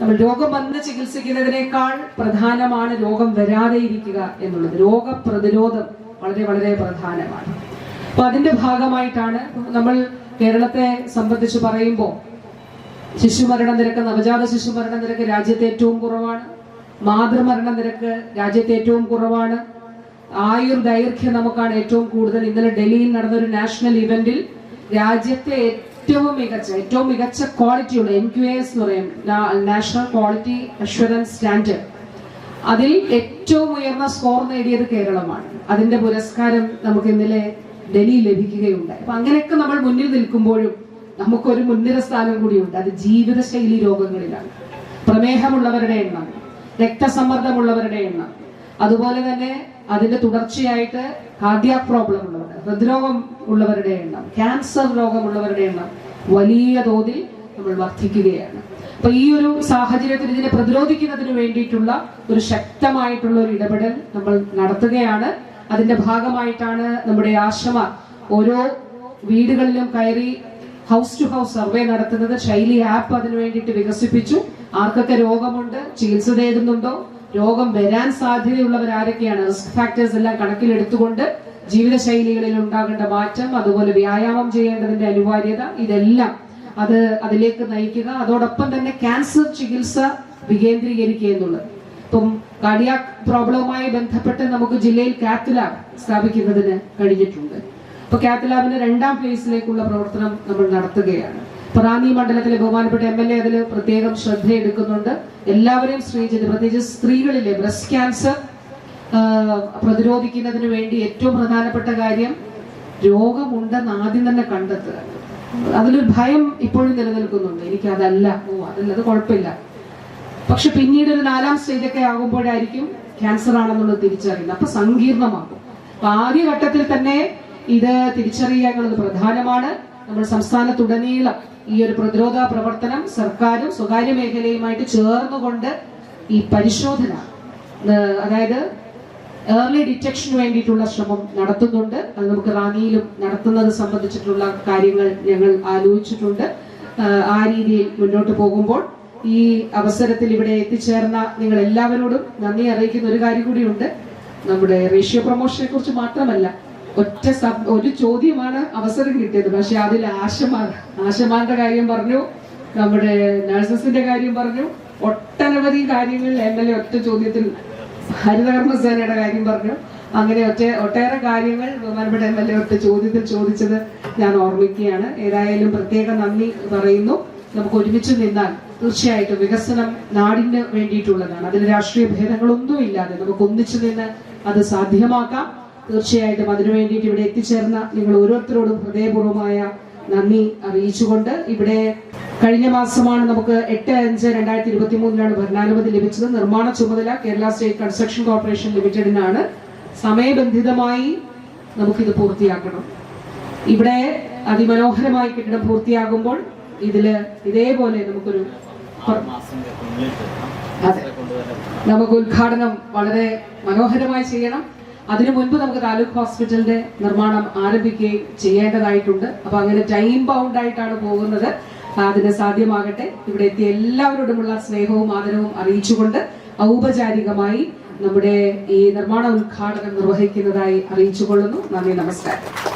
നമ്മൾ രോഗം വന്ന് ചികിത്സിക്കുന്നതിനേക്കാൾ പ്രധാനമാണ് രോഗം വരാതെ ഇരിക്കുക എന്നുള്ളത്. രോഗപ്രതിരോധം വളരെ വളരെ പ്രധാനമാണ്. അപ്പൊ അതിന്റെ ഭാഗമായിട്ടാണ് നമ്മൾ കേരളത്തെ സംബന്ധിച്ച് പറയുമ്പോൾ ശിശുമരണ നിരക്ക് നവജാത ശിശുമരണ നിരക്ക് രാജ്യത്തെ ഏറ്റവും കുറവാണ്. മാതൃമരണ നിരക്ക് രാജ്യത്തെ ഏറ്റവും കുറവാണ്. ആയുർ ദൈർഘ്യം നമുക്കാണ് ഏറ്റവും കൂടുതൽ. ഇന്നലെ ഡൽഹിയിൽ നടന്ന ഒരു നാഷണൽ ഇവന്റിൽ രാജ്യത്തെ ഏറ്റവും മികച്ച ഏറ്റവും മികച്ച ക്വാളിറ്റിയുള്ള എൻ ക്യു എസ് എന്ന് പറയും നാഷണൽ ക്വാളിറ്റി അഷുറൻസ് സ്റ്റാൻഡേർഡ് അതിൽ ഏറ്റവും ഉയർന്ന സ്കോർ നേടിയത് കേരളമാണ്. അതിന്റെ പുരസ്കാരം നമുക്ക് ഇന്നലെ ഡൽഹി ലഭിക്കുകയുണ്ടായി. അപ്പൊ അങ്ങനെയൊക്കെ നമ്മൾ മുന്നിൽ നിൽക്കുമ്പോഴും നമുക്കൊരു മുൻനിര സ്ഥാനം കൂടിയുണ്ട്. അത് ജീവിതശൈലി രോഗങ്ങളിലാണ്. പ്രമേഹമുള്ളവരുടെ എണ്ണം രക്തസമ്മർദ്ദമുള്ളവരുടെ എണ്ണം അതുപോലെ തന്നെ അതിന്റെ തുടർച്ചയായിട്ട് കാർഡിയാക് പ്രോബ്ലം ഉള്ളവർ ഹൃദ്രോഗം ഉള്ളവരുടെ എണ്ണം ക്യാൻസർ രോഗമുള്ളവരുടെ എണ്ണം വലിയ തോതിൽ നമ്മൾ വർദ്ധിക്കുകയാണ്. അപ്പൊ ഈ ഒരു സാഹചര്യത്തിൽ ഇതിനെ പ്രതിരോധിക്കുന്നതിന് വേണ്ടിയിട്ടുള്ള ഒരു ശക്തമായിട്ടുള്ള ഒരു ഇടപെടൽ നമ്മൾ നടത്തുകയാണ്. അതിന്റെ ഭാഗമായിട്ടാണ് നമ്മുടെ ആശ്രമ ഓരോ വീടുകളിലും കയറി ഹൗസ് ടു ഹൗസ് സർവേ നടത്തുന്നത്. ശൈലി ആപ്പ് അതിനു വേണ്ടിയിട്ട് വികസിപ്പിച്ചു. ആർക്കൊക്കെ രോഗമുണ്ട് ചികിത്സ തേടുന്നുണ്ടോ രോഗം വരാൻ സാധ്യതയുള്ളവർ ആരൊക്കെയാണ് റിസ്ക് ഫാക്ടേഴ്സ് എല്ലാം കണക്കിലെടുത്തുകൊണ്ട് ജീവിതശൈലികളിൽ ഉണ്ടാകേണ്ട മാറ്റം അതുപോലെ വ്യായാമം ചെയ്യേണ്ടതിന്റെ അനിവാര്യത ഇതെല്ലാം അത് അതിലേക്ക് നയിക്കുക. അതോടൊപ്പം തന്നെ ക്യാൻസർ ചികിത്സ വികേന്ദ്രീകരിക്കുക എന്നുള്ളത്. ഇപ്പം കാർഡിയാക് പ്രോബ്ലവുമായി ബന്ധപ്പെട്ട് നമുക്ക് ജില്ലയിൽ കാത്ത് ലാബ് സ്ഥാപിക്കുന്നതിന് കഴിഞ്ഞിട്ടുണ്ട്. ഇപ്പൊ കാത്ത് രണ്ടാം ഫേസിലേക്കുള്ള പ്രവർത്തനം നമ്മൾ നടത്തുകയാണ്. പ്രാന്തി മണ്ഡലത്തിലെ ബഹുമാനപ്പെട്ട എം എൽ എ അതിൽ പ്രത്യേകം ശ്രദ്ധയെടുക്കുന്നുണ്ട്. എല്ലാവരെയും സ്ത്രീജന് പ്രത്യേകിച്ച് സ്ത്രീകളിലെ ബ്രസ്റ്റ് ക്യാൻസർ പ്രതിരോധിക്കുന്നതിന് വേണ്ടി ഏറ്റവും പ്രധാനപ്പെട്ട കാര്യം രോഗമുണ്ടെന്ന് ആദ്യം തന്നെ കണ്ടെത്തുക. അതിലൊരു ഭയം ഇപ്പോഴും നിലനിൽക്കുന്നുണ്ട്. എനിക്ക് അതല്ല ഓ അതല്ല അത് കുഴപ്പമില്ല. പക്ഷെ പിന്നീട് ഒരു നാലാം സ്റ്റേജൊക്കെ ആകുമ്പോഴായിരിക്കും ക്യാൻസർ ആണെന്നുള്ളത് തിരിച്ചറിയുന്നത്. അപ്പൊ സങ്കീർണമാകും. അപ്പൊ ആദ്യഘട്ടത്തിൽ തന്നെ ഇത് തിരിച്ചറിയുക എന്നുള്ളത് പ്രധാനമാണ്. നമ്മൾ സംസ്ഥാനത്തുടനീളം ഈ ഒരു പ്രതിരോധ പ്രവർത്തനം സർക്കാരും സ്വകാര്യ മേഖലയുമായിട്ട് ചേർന്നുകൊണ്ട് ഈ പരിശോധന അതായത് ഏർലി ഡിറ്റക്ഷന് വേണ്ടിയിട്ടുള്ള ശ്രമം നടത്തുന്നുണ്ട്. അത് നമുക്ക് റാന്നിയിലും നടത്തുന്നത് സംബന്ധിച്ചിട്ടുള്ള കാര്യങ്ങൾ ഞങ്ങൾ ആലോചിച്ചിട്ടുണ്ട്. ആ രീതിയിൽ മുന്നോട്ട് പോകുമ്പോൾ ഈ അവസരത്തിൽ ഇവിടെ എത്തിച്ചേർന്ന നിങ്ങൾ എല്ലാവരോടും നന്ദി അറിയിക്കുന്ന ഒരു കാര്യം കൂടിയുണ്ട്. നമ്മുടെ റേഷ്യോ പ്രൊമോഷനെ കുറിച്ച് മാത്രമല്ല ഒറ്റ ഒരു ചോദ്യമാണ് അവസരം കിട്ടിയത്. പക്ഷെ അതിൽ ആശമാൻ ആശമാന്റെ കാര്യം പറഞ്ഞു നമ്മുടെ നഴ്സസിന്റെ കാര്യം പറഞ്ഞു. ഒട്ടനവധി കാര്യങ്ങളിൽ എം എൽ എ ഒറ്റ ചോദ്യത്തിൽ ഹരിതകർമ്മ സേനയുടെ കാര്യം പറഞ്ഞു. അങ്ങനെ ഒറ്റ ഒട്ടേറെ കാര്യങ്ങൾ ബഹുമാനപ്പെട്ട എം എൽ എ ഒറ്റ ചോദ്യത്തിൽ ചോദിച്ചത് ഞാൻ ഓർമ്മിക്കുകയാണ്. ഏതായാലും പ്രത്യേക നന്ദി പറയുന്നു. നമുക്ക് ഒരുമിച്ച് നിന്നാൽ തീർച്ചയായിട്ടും വികസനം നാടിന് വേണ്ടിയിട്ടുള്ളതാണ്. അതിന് രാഷ്ട്രീയ ഭേദങ്ങളൊന്നും ഇല്ലാതെ നമുക്ക് ഒന്നിച്ചു നിന്ന് അത് സാധ്യമാക്കാം. തീർച്ചയായിട്ടും അതിനു വേണ്ടിയിട്ട് ഇവിടെ എത്തിച്ചേർന്ന നിങ്ങൾ ഓരോരുത്തരോടും ഹൃദയപൂർവമായ നന്ദി അറിയിച്ചുകൊണ്ട് ഇവിടെ കഴിഞ്ഞ മാസമാണ് നമുക്ക് എട്ട് അഞ്ച് രണ്ടായിരത്തി ഇരുപത്തി മൂന്നിലാണ് ഭരണാനുമതി ലഭിച്ചത്. നിർമ്മാണ ചുമതല കേരള സ്റ്റേറ്റ് കൺസ്ട്രക്ഷൻ കോർപ്പറേഷൻ ലിമിറ്റഡിനാണ്. സമയബന്ധിതമായി നമുക്കിത് പൂർത്തിയാക്കണം. ഇവിടെ അതിമനോഹരമായി കെട്ടിടം പൂർത്തിയാകുമ്പോൾ ഇതിൽ ഇതേപോലെ നമുക്കൊരു അതെ. നമുക്ക് ഉദ്ഘാടനം വളരെ മനോഹരമായി ചെയ്യണം. അതിനു മുൻപ് നമുക്ക് താലൂക്ക് ഹോസ്പിറ്റലിന്റെ നിർമ്മാണം ആരംഭിക്കുകയും ചെയ്യേണ്ടതായിട്ടുണ്ട്. അപ്പൊ അങ്ങനെ ടൈം ബൗണ്ട് ആയിട്ടാണ് പോകുന്നത്. അതിന് സാധ്യമാകട്ടെ. ഇവിടെ എത്തിയ എല്ലാവരോടുമുള്ള സ്നേഹവും ആദരവും അറിയിച്ചുകൊണ്ട് ഔപചാരികമായി നമ്മുടെ ഈ നിർമ്മാണ ഉദ്ഘാടനം നിർവഹിക്കുന്നതായി അറിയിച്ചുകൊള്ളുന്നു. നന്ദി നമസ്കാരം.